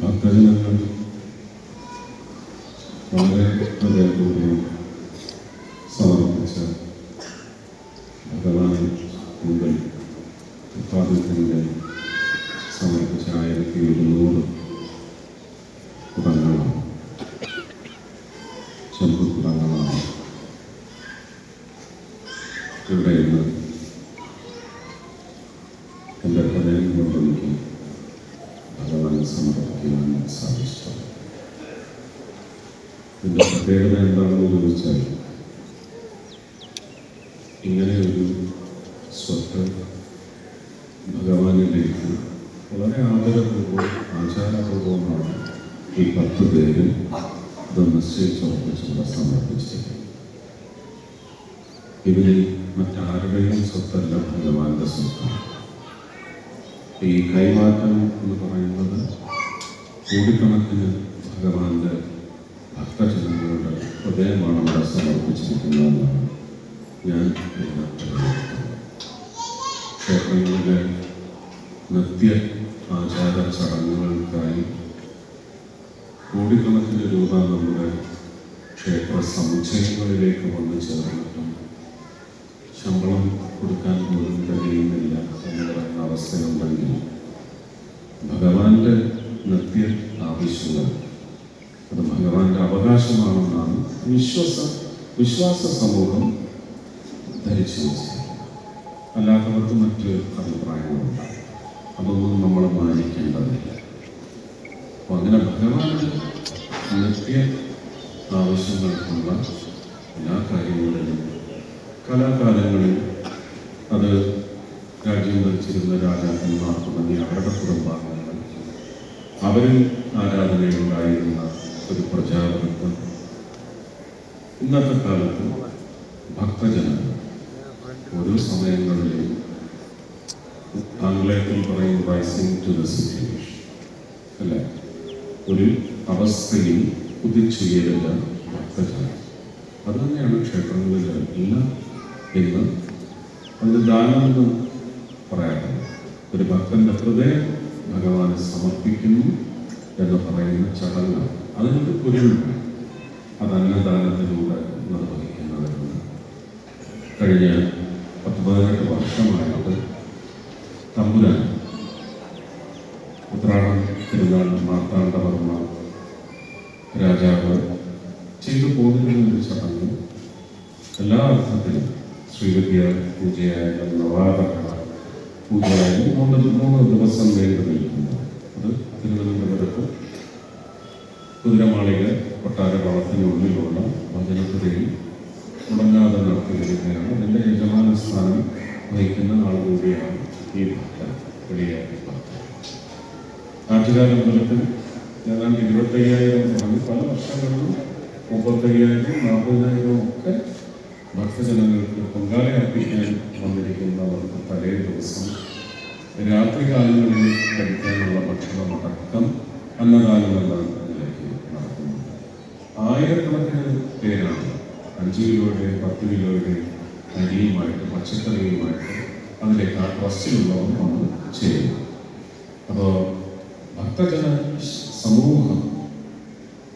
ഭക്തജനങ്ങൾ വളരെ ഹൃദയപൂർവം സമർപ്പിച്ച ഭഗവാൻ മുമ്പിൽ ഉത്പാദനത്തിന്റെ സമർപ്പിച്ച ആയിരത്തി ഒരുന്നൂറ് കുടങ്ങളാണ് ചെമ്പ് കുടങ്ങളാണ് ഇവിടെ ഇന്ന് എന്റെ ഹൃദയം കൊണ്ട് എനിക്ക് ഭഗവാനെ സമർപ്പിക്കുവാൻ സാധിച്ചു ഇതിന്റെ പ്രത്യേകത എന്താണെന്ന് ചോദിച്ചാൽ ഇങ്ങനെ ഒരു സ്വത്ത് ഭഗവാനിലേക്ക് വളരെ ആദരപൂർവം ആചാരപൂർവമാണ് ഈ പത്ത് പേര് നിശ്ചയിച്ചുറപ്പിച്ചുള്ള സമർപ്പിച്ചത്. ഇതിൽ മറ്റാരുടെയും സ്വത്തല്ല ഭഗവാന്റെ സ്വത്താണ് ഈ കൈമാറ്റം എന്ന് പറയുന്നത് കോടിക്കണക്കിന് ഭഗവാന്റെ ഹൃദയമാണ് അവിടെ സമർപ്പിച്ചിരിക്കുന്നതെന്നാണ് ഞാൻ ക്ഷേത്രങ്ങളിലെ നിത്യ ആചാര ചടങ്ങുകൾക്കായി കോടിക്കണക്കിന് രൂപ നമ്മുടെ ക്ഷേത്ര സമുച്ചയങ്ങളിലേക്ക് വന്നു ചേർന്നിട്ടും ശമ്പളം കൊടുക്കാൻ പോലും കഴിയുന്നില്ല എന്ന് പറയുന്ന അവസ്ഥയുണ്ടെങ്കിൽ ഭഗവാന്റെ നിത്യ ആവശ്യങ്ങൾ ഭഗവാന്റെ അവകാശമാണെന്നാണ് വിശ്വാസ വിശ്വാസ സമൂഹം ധരിച്ചു അല്ലാത്തവർക്ക് മറ്റ് അഭിപ്രായങ്ങളുണ്ട്. അതൊന്നും നമ്മൾ മാനിക്കേണ്ടതില്ല. അപ്പൊ അങ്ങനെ ഭഗവാന്റെ നിത്യ ആവശ്യങ്ങൾക്കുള്ള എല്ലാ കാര്യങ്ങളിലും കലാകാലങ്ങളിൽ അത് രാജ്യം ഭരിച്ചിരുന്ന രാജാക്കന്മാർ തുടങ്ങി അവരുടെ കുടുംബാംഗങ്ങൾ. അവരിൽ ആരാധനയുണ്ടായിരുന്ന ഒരു പ്രചാരണം ഇന്നത്തെ കാലത്ത് ഭക്തജനം ഓരോ സമയങ്ങളിലും ആംഗ്ലേയത്തിൽ പറയും റൈസിംഗ് ടു ദ സിറ്റുവേഷൻ അല്ലെ? ഒരു അവസ്ഥയിൽ കുതിച്ചുയരുന്ന ഭക്തജനം. അത് തന്നെയാണ് ക്ഷേത്രങ്ങളിൽ ഇല്ല എന്ന് അതിന് ദാനമെന്ന് പറയാറുണ്ട്. ഒരു ഭക്തന്റെ ഹൃദയം ഭഗവാനെ സമർപ്പിക്കുന്നു എന്ന് പറയുന്ന ചടങ്ങ് അതിനൊരു പൊരുവിട്ടു അത് അന്നദാനത്തിലൂടെ നിർവഹിക്കുന്നവരുണ്ട് കഴിഞ്ഞ പത്ത് പതിനെട്ട് വർഷമായിട്ട് തമ്പുരാൻ ഉത്രാടം തിരുനാൾ മാർത്താണ്ഡവർമ്മ രാജാവ് ചെയ്തു പോകുന്ന ഒരു ചടങ്ങ് എല്ലാ അർത്ഥത്തിലും ശ്രീവിദ്യ പൂജയായാലും നവാതകള പൂജയായാലും മൂന്ന് മൂന്ന് ദിവസം വേണ്ടി നിൽക്കുന്നു. അത് തിരുവനന്തപുരത്ത് കുതിരമാളിക കൊട്ടാര വളത്തിനുള്ളിലുള്ള ഭജനപുരയിൽ മുടങ്ങാതെ നടത്തിയിരിക്കുകയാണ്. അതിന്റെ യജമാന സ്ഥാനം വഹിക്കുന്ന ആൾ കൂടിയാണ് ഈ ഭക്തൻ വെളിയാക്കി ഭക്തൻ ആറ്റുകാലമ്പലത്തിൽ ഇരുപത്തയ്യായിരം തുടങ്ങി പല വർഷങ്ങളിലും മുപ്പത്തയ്യായിരം നാൽപ്പതിനായിരം ഒക്കെ ഭക്തജനങ്ങൾക്ക് പൊങ്കാല അർപ്പിക്കാൻ വന്നിരിക്കുന്നവർക്ക് തലേ ദിവസം രാത്രി കാലങ്ങളിൽ കഴിക്കാനുള്ള ഭക്ഷണം അടക്കം അന്നദാനം എന്ന നിലയ്ക്ക് നടക്കുന്നുണ്ട് ആയിരക്കണക്കിന് പേരാണ്. അഞ്ച് കിലോയുടെ പത്ത് കിലോയുടെ അരിയുമായിട്ട് പച്ചക്കറിയുമായിട്ട് അതിലേക്ക് ആ ട്രസ്റ്റിലുള്ളവർ നമ്മൾ ചെയ്യുന്നു അപ്പോൾ ഭക്തജന സമൂഹം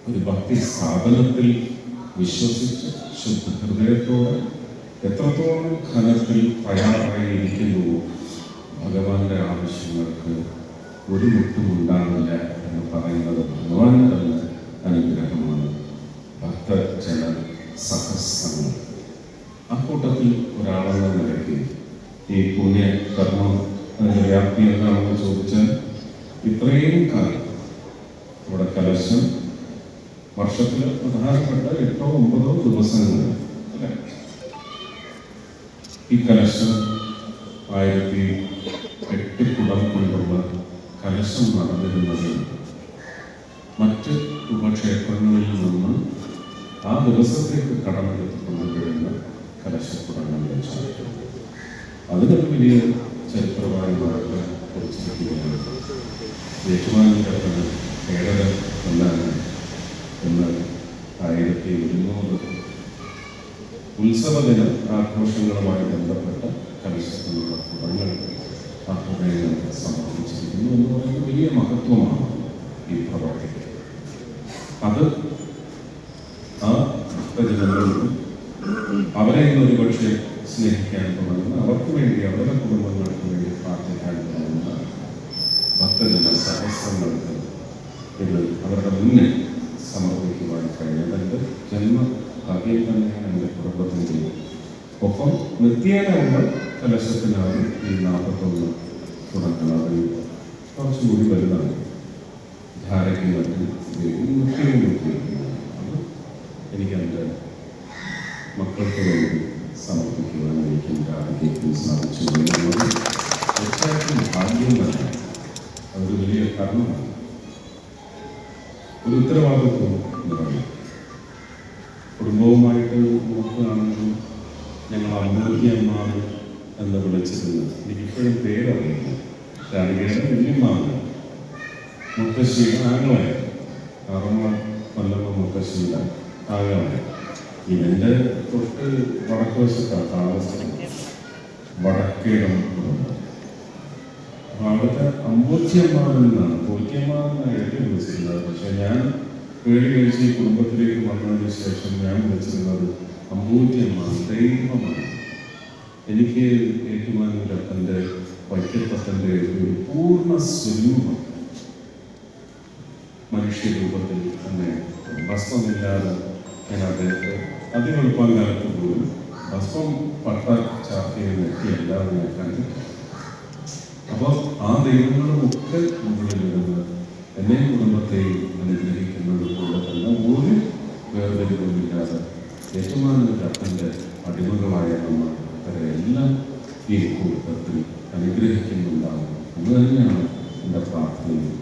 ഒരു ഭക്തി സ്ഥാപനത്തിൽ വിശ്വസിച്ച് ശുദ്ധ ഹൃദയത്തോടെ എത്രത്തോളം ഘനത്തിൽ തയ്യാറായിരിക്കുന്നുവോ ഭഗവാന്റെ ആവശ്യങ്ങൾക്ക് ഒരു മുട്ടും ഉണ്ടാകില്ല എന്ന് പറയുന്നത് ഭഗവാന്റെ തന്നെ അനുഗ്രഹമാണ്. ഭക്തജന സഹസ്രങ്ങൾ ആ കൂട്ടത്തിൽ ഒരാളെന്ന നിലയ്ക്ക് ഈ പുണ്യ കർമ്മം അതിന്റെ വ്യാപ്തി എന്താണെന്ന് ചോദിച്ചാൽ ഇത്രയും കാലം ഇവിടെ കലശം വർഷത്തിൽ പ്രധാനപ്പെട്ട എട്ടോ ഒമ്പതോ ദിവസങ്ങൾ ഈ കലശം ആയിരത്തി എട്ട് കുടം കൊണ്ടുള്ള കലശം ദിവസത്തേക്ക് കടമെടുത്ത് കൊണ്ടുവരുന്ന കലശപ്പുറങ്ങൾ വെച്ചാണ്. അതിനൊരു വലിയ ചരിത്രപരമായിട്ട് കുറിച്ചിരിക്കുകയാണ് യജമാനിക്കപ്പന് കേരള കൊല്ലാന് എന്ന് ആയിരത്തി ഇരുന്നൂറ് ഉത്സവദിന ആഘോഷങ്ങളുമായി ബന്ധപ്പെട്ട കലശത്തിനുള്ള കുടങ്ങൾ ആ ഹൃദയങ്ങൾ സമർപ്പിച്ചിരിക്കുന്നു എന്ന് പറയുന്നത് വലിയ മഹത്വമാണ് ഈ പ്രവർത്തിക്ക്. അത് ആ ഭക്തജനങ്ങൾക്ക് അവരെ ഇന്ന് സ്നേഹിക്കാൻ തുടങ്ങുന്ന. അവർക്ക് വേണ്ടി അവരുടെ കുടുംബങ്ങൾക്ക് വേണ്ടി പ്രാർത്ഥിക്കാൻ തുടങ്ങുന്ന ഭക്തജന സഹസ്രങ്ങൾക്ക് ഇത് അവരുടെ മുന്നിൽ സമർപ്പിക്കുവാൻ എന്റെ ജന്മ ഭാഗ്യം തന്നെയാണ് എന്റെ കുടുംബത്തിന്റെയും. ഒപ്പം നിത്യേന കലശത്തിനാണ് ഈ നാൽപ്പത്തൊന്ന് തുടങ്ങുന്നത് കുറച്ചുകൂടി വലുതാണ്. ധാരയ്ക്ക് മറ്റും നിത്യം ഉപയോഗിക്കുന്നത് അത് മക്കൾക്ക് വേണ്ടി സമർപ്പിക്കുവാൻ എനിക്ക് ആരോഗ്യത്തിന് സാധിച്ചു എന്നുള്ളത് തീർച്ചയായിട്ടും ഭാഗ്യം തന്നെ അതൊരു വലിയ കർമ്മമാണ് ഒരു ഉത്തരവാദിത്വം നിറഞ്ഞു കുടുംബവുമായിട്ട് നോക്കുകയാണെങ്കിലും ഞങ്ങൾ അമ്പൂരിയമ്മാണ് എന്ന് വിളിച്ചിരുന്നത് എനിക്കിപ്പോഴും പേരറിയില്ല രാധികയുടെ കുഞ്ഞമ്മാവ് മുത്തശ്ശിയുടെ ആങ്ങളായ അറമ്മ കൊല്ലമ്മ മുത്തശ്ശിയുടെ ആങ്ങളായ ഇതിന്റെ തൊട്ട് വടക്ക് വശത്താണ് താമസം വടക്കേടം അവിടുത്തെ അമ്പൂച്ചിയമ്മാവെന്നാണ് പോറ്റിയമ്മാവെന്നാണ് ഏറ്റവും വിളിച്ചിരുന്നത് പക്ഷെ ഞാൻ പേടി കഴിച്ച് ഈ കുടുംബത്തിലേക്ക് വന്നതിന് ശേഷം ഞാൻ വിളിച്ചിരുന്നത് അമ്പൂറ്റിയമ്മാവൻ ദൈവമാണ്. എനിക്ക് ഏറ്റുമാനൂർ എന്റെ വൈക്കത്തപ്പന്റെ ഒരു പൂർണ സ്വരൂപം മനുഷ്യരൂപത്തിൽ തന്നെ. ഭസ്മമില്ലാതെ ഞാൻ അദ്ദേഹത്തെ അതിവെളുപ്പം കാലത്ത് പോലും ഭസ്മം പട്ട ചാർത്തിയ വ്യക്തിയല്ലാതെ ഞാൻ കണ്ടിട്ടില്ല അപ്പോൾ ആ ദൈവങ്ങളുമൊക്കെ മുകളിൽ വരുന്നത് എന്നെ കുടുംബത്തെയും അനുഗ്രഹിക്കുന്നത് പോലെ തന്നെ ഒരു വേർതിരിവുമില്ലാതെ യജമാനന്റെ അപ്പന്റെ അടിമകളായ നമ്മൾ അവരെല്ലാം ഈ കൂട്ടത്തിൽ അനുഗ്രഹിക്കുന്നുണ്ടാവും. അത് തന്നെയാണ് എന്റെ പ്രാർത്ഥനയും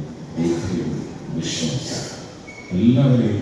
വിശ്വാസം. എല്ലാവരെയും